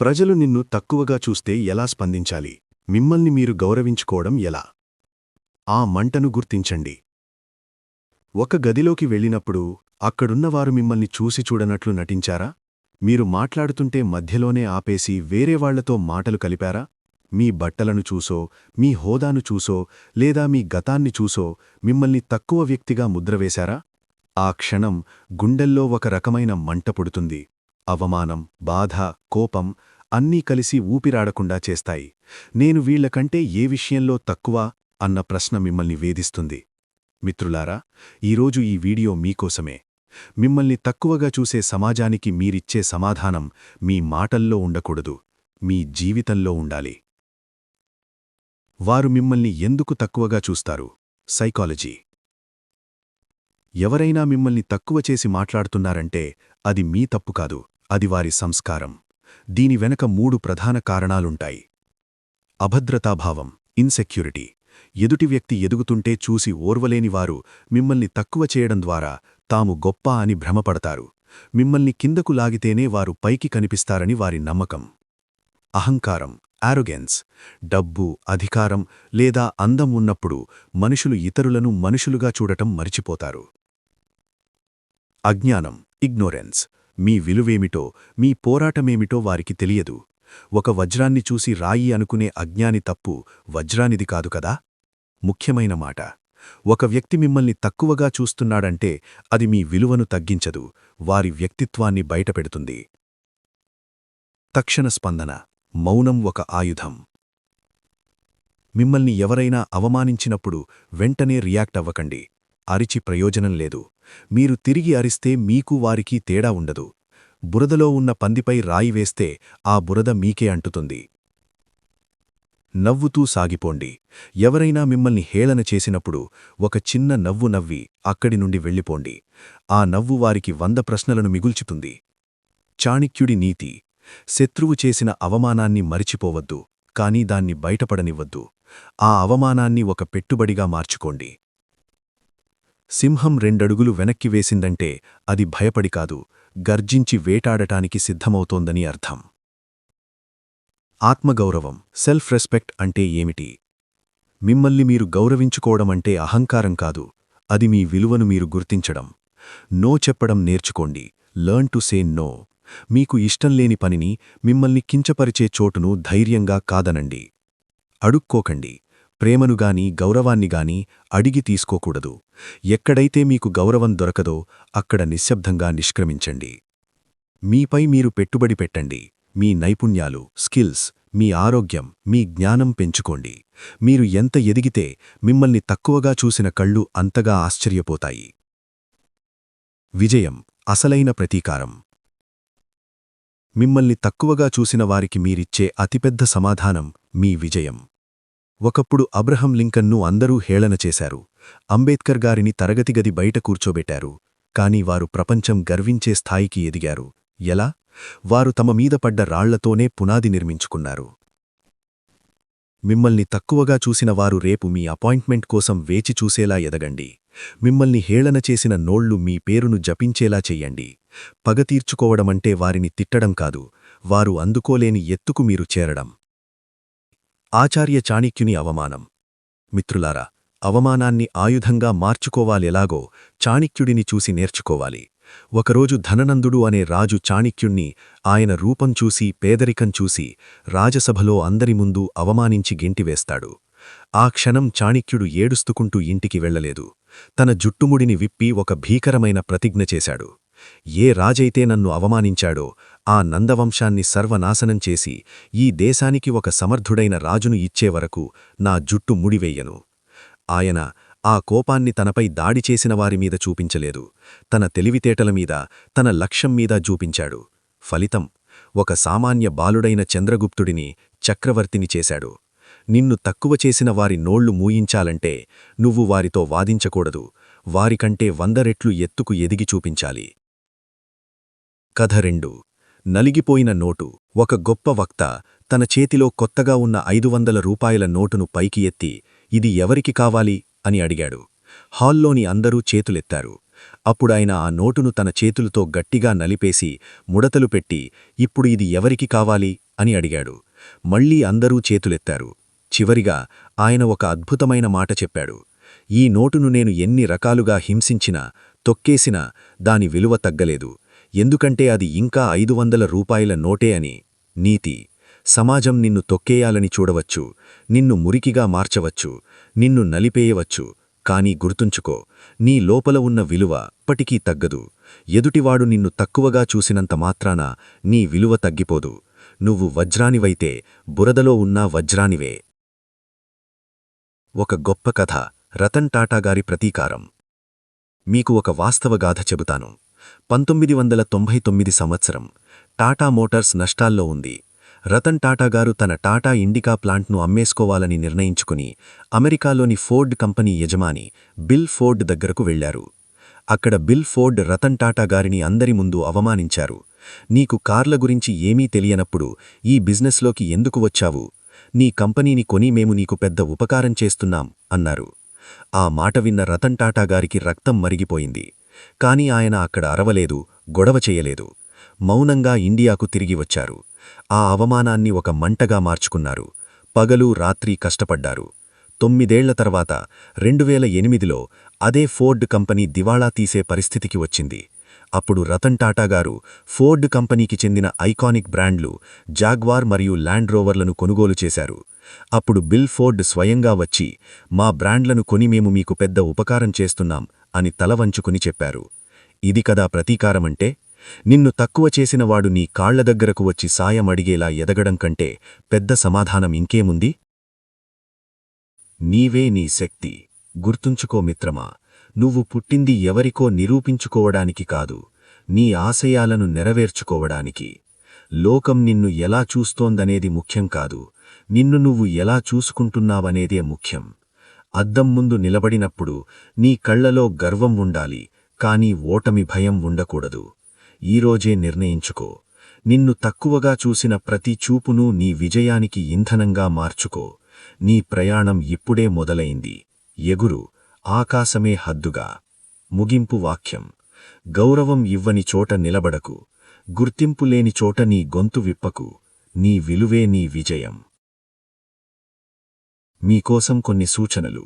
ప్రజలు నిన్ను తక్కువగా చూస్తే ఎలా స్పందించాలి? మిమ్మల్ని మీరు గౌరవించుకోవడం ఎలా? ఆ మంటను గుర్తించండి. ఒక గదిలోకి వెళ్ళినప్పుడు అక్కడున్నవారు మిమ్మల్ని చూసి చూడనట్లు నటించారా? మీరు మాట్లాడుతుంటే మధ్యలోనే ఆపేసి వేరేవాళ్ళతో మాటలు కలిపారా? మీ బట్టలను చూసో మీ హోదాను చూసో లేదా మీ గతాన్ని చూసో మిమ్మల్ని తక్కువ వ్యక్తిగా ముద్రవేశారా ఆ క్షణం గుండెల్లో ఒక రకమైన మంట పుడుతుంది. అవమానం బాధ కోపం అన్నీ కలిసి ఊపిరాడకుండా చేస్తాయి. నేను వీళ్ళకంటే ఏ విషయంలో తక్కువ అన్న ప్రశ్న మిమ్మల్ని వేధిస్తుంది. మిత్రులారా ఈరోజు ఈ వీడియో మీకోసమే. మిమ్మల్ని తక్కువగా చూసే సమాజానికి మీరిచ్చే సమాధానం మీ మాటల్లో ఉండకూడదు. మీ జీవితంలో ఉండాలి. వారు మిమ్మల్ని ఎందుకు తక్కువగా చూస్తారు? సైకాలజీ. ఎవరైనా మిమ్మల్ని తక్కువ చేసి మాట్లాడుతున్నారంటే అది మీ తప్పు కాదు. అది వారి సంస్కారం. దీని వెనక మూడు ప్రధాన కారణాలుంటాయి. అభద్రతాభావం ఇన్సెక్యూరిటీ ఎదుటి వ్యక్తి ఎదుగుతుంటే చూసి ఓర్వలేనివారు మిమ్మల్ని తక్కువ చేయడం ద్వారా తాము గొప్ప అని భ్రమపడతారు. మిమ్మల్ని కిందకు లాగితేనే వారు పైకి కనిపిస్తారని వారి నమ్మకం. అహంకారం ఆరోగెన్స్ డబ్బు అధికారం లేదా అందం ఉన్నప్పుడు మనుషులు ఇతరులను మనుషులుగా చూడటం మరిచిపోతారు. అజ్ఞానం ఇగ్నోరెన్స్ మీ విలువేమిటో మీ పోరాటమేమిటో వారికి తెలియదు. ఒక వజ్రాన్ని చూసి రాయి అనుకునే అజ్ఞాని తప్పు వజ్రానిది కాదు కదా? ముఖ్యమైన మాట. ఒక వ్యక్తి మిమ్మల్ని తక్కువగా చూస్తున్నాడంటే అది మీ విలువను తగ్గించదు వారి వ్యక్తిత్వాన్ని బయటపెడుతుంది. తక్షణ స్పందన మౌనం ఒక ఆయుధం. మిమ్మల్ని ఎవరైనా అవమానించినప్పుడు వెంటనే రియాక్ట్ అవ్వకండి. అరిచి ప్రయోజనం లేదు. మీరు తిరిగి అరిస్తే మీకు వారికి తేడా ఉండదు. బురదలో ఉన్న పందిపై రాయి వేస్తే ఆ బురద మీకే అంటుతుంది. నవ్వుతూ సాగిపోండి. ఎవరైనా మిమ్మల్ని హేళన చేసినప్పుడు ఒక చిన్న నవ్వు నవ్వి అక్కడి నుండి వెళ్ళిపోండి. ఆ నవ్వు వారికి వంద ప్రశ్నలను మిగుల్చుతుంది. చాణిక్యుడి నీతి. శత్రువు చేసిన అవమానాన్ని మరిచిపోవద్దు కాని దాన్ని బయటపడనివ్వద్దు. ఆ అవమానాన్ని ఒక పెట్టుబడిగా మార్చుకోండి. సింహం రెండడుగులు వెనక్కి వేసిందంటే అది భయపడి కాదు గర్జించి వేటాడటానికి సిద్ధమవుతోందని అర్థం. ఆత్మగౌరవం సెల్ఫ్ రెస్పెక్ట్ అంటే ఏమిటి? మిమ్మల్ని మీరు గౌరవించుకోవడమంటే అహంకారం కాదు అది మీ విలువను మీరు గుర్తించడం. నో చెప్పడం నేర్చుకోండి లర్న్ టు సే నో. మీకు ఇష్టం లేని పనిని మిమ్మల్ని కించపరిచే చోటును ధైర్యంగా కాదనండి. అడుక్కోకండి ప్రేమనుగాని గౌరవాన్నిగాని అడిగి తీసుకోకూడదు. ఎక్కడైతే మీకు గౌరవం దొరకదో అక్కడ నిశ్శబ్దంగా నిష్క్రమించండి. మీపై మీరు పెట్టుబడి పెట్టండి. మీ నైపుణ్యాలు స్కిల్స్ మీ ఆరోగ్యం మీ జ్ఞానం పెంచుకోండి. మీరు ఎంత ఎదిగితే మిమ్మల్ని తక్కువగా చూసిన కళ్ళు అంతగా ఆశ్చర్యపోతాయి. విజయం అసలైన ప్రతీకారం. మిమ్మల్ని తక్కువగా చూసిన వారికి మీరిచ్చే అతిపెద్ద సమాధానం మీ విజయం. ఒకప్పుడు అబ్రహం లింకన్ను అందరూ హేళన చేశారు. అంబేద్కర్ గారిని తరగతిగది బయట కూర్చోబెట్టారు. కాని వారు ప్రపంచం గర్వించే స్థాయికి ఎదిగారు. ఎలా? వారు తమ మీద పడ్డ రాళ్ళతోనే పునాది నిర్మించుకున్నారు. మిమ్మల్ని తక్కువగా చూసిన వారు రేపు మీ అపాయింట్మెంట్ కోసం వేచి చూసేలా ఎదగండి. మిమ్మల్ని హేళన చేసిన నోళ్ళు మీ పేరును జపించేలా చెయ్యండి. పగ తీర్చుకోవడమంటే వారిని తిట్టడం కాదు. వారు అందుకోలేని ఎత్తుకు మీరు చేరడం. ఆచార్య చాణిక్యుని అవమానం. మిత్రులారా అవమానాన్ని ఆయుధంగా మార్చుకోవాలెలాగో చాణిక్యుడిని చూసి నేర్చుకోవాలి. ఒకరోజు ధననందుడు అనే రాజు చాణిక్యుణ్ణి ఆయన రూపం చూసి పేదరికం చూసి రాజసభలో అందరి ముందు అవమానించి గెంటివేస్తాడు. ఆ క్షణం చాణిక్యుడు ఏడుస్తుకుంటూ ఇంటికి వెళ్ళలేదు తన జుట్టుముడిని విప్పి ఒక భీకరమైన ప్రతిజ్ఞ చేశాడు. ఏ రాజైతే నన్ను అవమానించాడో ఆ నందవంశాన్ని సర్వనాశనం చేసి ఈ దేశానికి ఒక సమర్థుడైన రాజును ఇచ్చేవరకు నా జుట్టు ముడివెయ్యను ఆయన ఆ కోపాన్ని తనపై దాడి చేసిన వారిమీద చూపించలేదు. తన తెలివితేటలమీద తన లక్ష్యం మీద చూపించాడు. ఫలితం ఒక సామాన్య బాలుడైన చంద్రగుప్తుడిని చక్రవర్తిని చేశాడు. నిన్ను తక్కువ చేసిన వారి నోళ్ళు మూయించాలంటే నువ్వు వారితో వాదించకూడదు. వారికంటే వంద రెట్లు ఎత్తుకు ఎదిగి చూపించాలి. కథ రెండు. నలిగిపోయిన నోటు. ఒక గొప్ప వక్త తన చేతిలో కొత్తగా ఉన్న ఐదు వందల రూపాయల నోటును పైకి ఎత్తి ఇది ఎవరికి కావాలి? అని అడిగాడు. హాల్లోని అందరూ చేతులెత్తారు. అప్పుడాయన ఆ నోటును తన చేతులతో గట్టిగా నలిపేసి ముడతలు పెట్టి ఇప్పుడు ఇది ఎవరికి కావాలి? అని అడిగాడు. మళ్ళీ అందరూ చేతులెత్తారు. చివరిగా ఆయన ఒక అద్భుతమైన మాట చెప్పాడు. ఈ నోటును నేను ఎన్ని రకాలుగా హింసించినా తొక్కేసినా దాని విలువ తగ్గలేదు. ఎందుకంటే అది ఇంకా ఐదు వందల రూపాయల నోటే అని. నీతి సమాజం నిన్ను తొక్కేయాలని చూడవచ్చు నిన్ను మురికిగా మార్చవచ్చు నిన్ను నలిపేయవచ్చు కాని గుర్తుంచుకో నీ లోపల ఉన్న విలువ పటికీ తగ్గదు. ఎదుటివాడు నిన్ను తక్కువగా చూసినంత మాత్రాన నీ విలువ తగ్గిపోదు. నువ్వు వజ్రానివైతే బురదలో ఉన్నా వజ్రానివే. ఒక గొప్ప కథ రతన్ టాటాగారి ప్రతీకారం. మీకు ఒక వాస్తవగాథ చెబుతాను. పంతొమ్మిది వందల తొంభై తొమ్మిది సంవత్సరం టాటా మోటార్స్ నష్టాల్లో ఉంది. రతన్ టాటా గారు తన టాటా ఇండికా ప్లాంట్ను అమ్మేసుకోవాలని నిర్ణయించుకుని అమెరికాలోని ఫోర్డ్ కంపెనీ యజమాని బిల్ ఫోర్డ్ దగ్గరకు వెళ్ళారు అక్కడ బిల్ ఫోర్డ్ రతన్ టాటా గారిని అందరి ముందు అవమానించారు. నీకు కార్ల గురించి ఏమీ తెలియనప్పుడు ఈ బిజినెస్లోకి ఎందుకు వచ్చావు? నీ కంపెనీని కొని మేము నీకు పెద్ద ఉపకారం చేస్తున్నాం అన్నారు. ఆ మాట విన్న రతన్ టాటా గారికి రక్తం మరిగిపోయింది. కాని ఆయన అక్కడ అరవలేదు గొడవ చేయలేదు. మౌనంగా ఇండియాకు తిరిగి వచ్చారు. ఆ అవమానాన్ని ఒక మంటగా మార్చుకున్నారు. పగలు రాత్రి కష్టపడ్డారు. తొమ్మిదేళ్ళ తర్వాత రెండువేల ఎనిమిదిలో అదే ఫోర్డ్ కంపెనీ దివాళా తీసే పరిస్థితికి వచ్చింది. అప్పుడు రతన్ టాటా గారు ఫోర్డ్ కంపెనీకి చెందిన ఐకానిక్ బ్రాండ్లు జాగ్వార్ మరియు ల్యాండ్ రోవర్లను కొనుగోలు చేశారు. అప్పుడు బిల్ ఫోర్డ్ స్వయంగా వచ్చి మా బ్రాండ్లను కొని మేము మీకు పెద్ద ఉపకారం చేస్తున్నాం. అని తలవంచుకుని చెప్పారు. ఇది కదా ప్రతీకారమంటే నిన్ను తక్కువ చేసినవాడు నీ కాళ్ళ దగ్గరకు వచ్చి సాయం అడిగేలా ఎదగడం కంటే పెద్ద సమాధానం ఇంకేముంది? నీవే నీ శక్తి. గుర్తుంచుకో మిత్రమా నువ్వు పుట్టింది ఎవరికో నిరూపించుకోవడానికి కాదు నీ ఆశయాలను నెరవేర్చుకోవడానికి. లోకం నిన్ను ఎలా చూస్తోందనేది ముఖ్యం కాదు నిన్ను నువ్వు ఎలా చూసుకుంటున్నావనేదే ముఖ్యం. అద్దం ముందు నిలబడినప్పుడు నీ కళ్ళలో గర్వం ఉండాలి కాని ఓటమి భయం ఉండకూడదు. ఈరోజే నిర్ణయించుకో. నిన్ను తక్కువగా చూసిన ప్రతి చూపును నీ విజయానికి ఇంధనంగా మార్చుకో. నీ ప్రయాణం ఇప్పుడే మొదలైంది. ఎగురు ఆకాశమే హద్దుగా. ముగింపు వాక్యం. గౌరవం ఇవ్వని చోట నిలబడకు. గుర్తింపు లేని చోట నీ గొంతు విప్పకు. నీ విలువే నీ విజయం. మీకోసం కొన్ని సూచనలు.